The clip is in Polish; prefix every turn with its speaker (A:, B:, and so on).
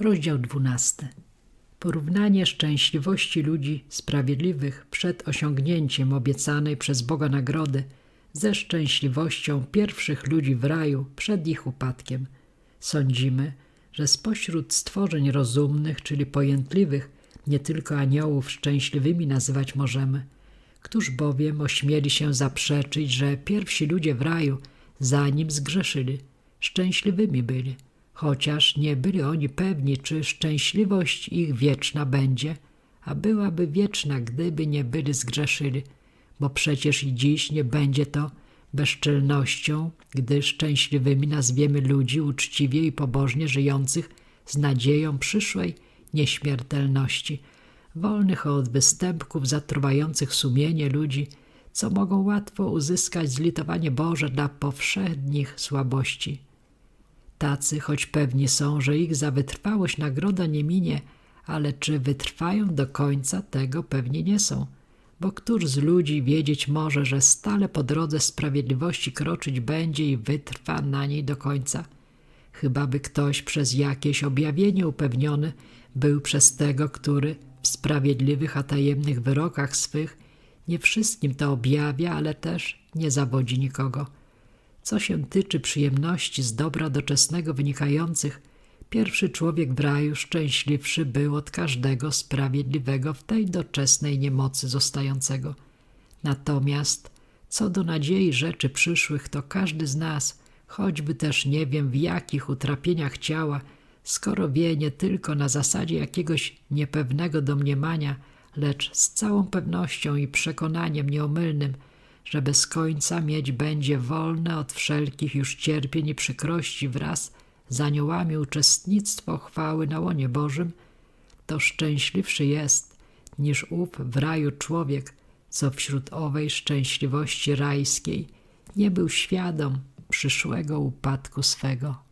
A: Rozdział 12. Porównanie szczęśliwości ludzi sprawiedliwych przed osiągnięciem obiecanej przez Boga nagrody ze szczęśliwością pierwszych ludzi w raju przed ich upadkiem. Sądzimy, że spośród stworzeń rozumnych, czyli pojętliwych, nie tylko aniołów szczęśliwymi nazywać możemy. Któż bowiem ośmieli się zaprzeczyć, że pierwsi ludzie w raju, zanim zgrzeszyli, szczęśliwymi byli, chociaż nie byli oni pewni, czy szczęśliwość ich wieczna będzie, a byłaby wieczna, gdyby nie byli zgrzeszyli, bo przecież i dziś nie będzie to bezczelnością, gdy szczęśliwymi nazwiemy ludzi uczciwie i pobożnie żyjących z nadzieją przyszłej nieśmiertelności, wolnych od występków zatruwających sumienie ludzi, co mogą łatwo uzyskać zlitowanie Boże dla powszednich słabości. Tacy, choć pewni są, że ich za wytrwałość nagroda nie minie, ale czy wytrwają do końca, tego pewnie nie są. Bo któż z ludzi wiedzieć może, że stale po drodze sprawiedliwości kroczyć będzie i wytrwa na niej do końca? Chyba by ktoś przez jakieś objawienie upewniony był przez tego, który w sprawiedliwych a tajemnych wyrokach swych nie wszystkim to objawia, ale też nie zawodzi nikogo. Co się tyczy przyjemności z dobra doczesnego wynikających, pierwszy człowiek w raju szczęśliwszy był od każdego sprawiedliwego w tej doczesnej niemocy zostającego. Natomiast co do nadziei rzeczy przyszłych, to każdy z nas, choćby też nie wiem w jakich utrapieniach ciała, skoro wie nie tylko na zasadzie jakiegoś niepewnego domniemania, lecz z całą pewnością i przekonaniem nieomylnym, że bez końca mieć będzie wolne od wszelkich już cierpień i przykrości wraz z aniołami uczestnictwo chwały na łonie Bożym, to szczęśliwszy jest niż ów w raju człowiek, co wśród owej szczęśliwości rajskiej nie był świadom przyszłego upadku swego.